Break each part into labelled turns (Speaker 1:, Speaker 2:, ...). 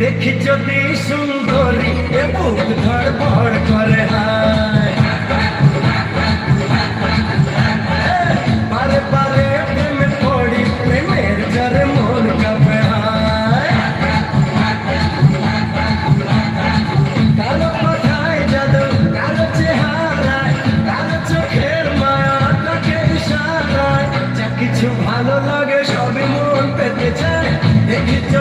Speaker 1: দেখি যদি সুন্দরী এ বুক ধর করে হায়। it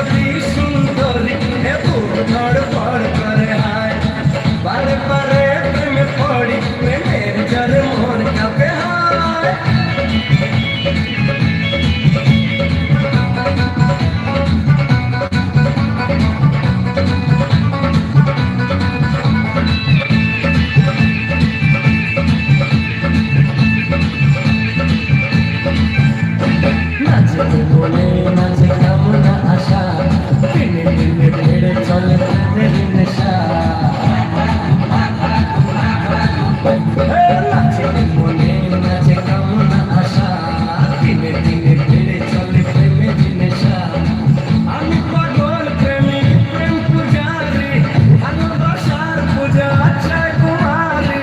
Speaker 1: চায় তোমারে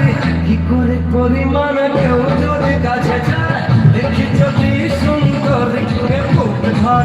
Speaker 1: কি করে করি মানা কেউ যদি কাছে যায়? দেখি যদি সুন্দর ঘর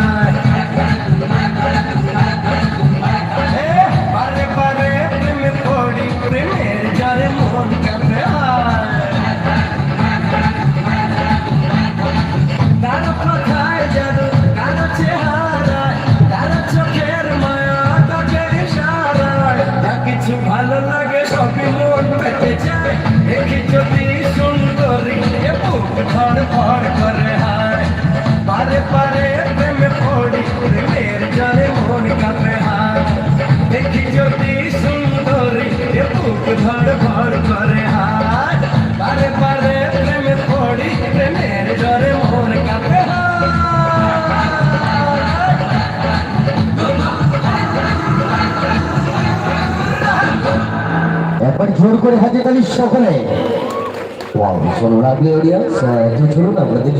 Speaker 1: আমি মন পেতে চাই দেখি যদি সুন্দরী বুক ধড় ফড় করে হায় পারে পারে প্রেমে পড়ি প্রেমের জলে মন কাঁপে হায় দেখি যদি সুন্দরী বুক ধড় এখন জোর
Speaker 2: করে হাতে তালি সকলে। ভীষণ লাগলে ওরিয়া চলুন আপনাদের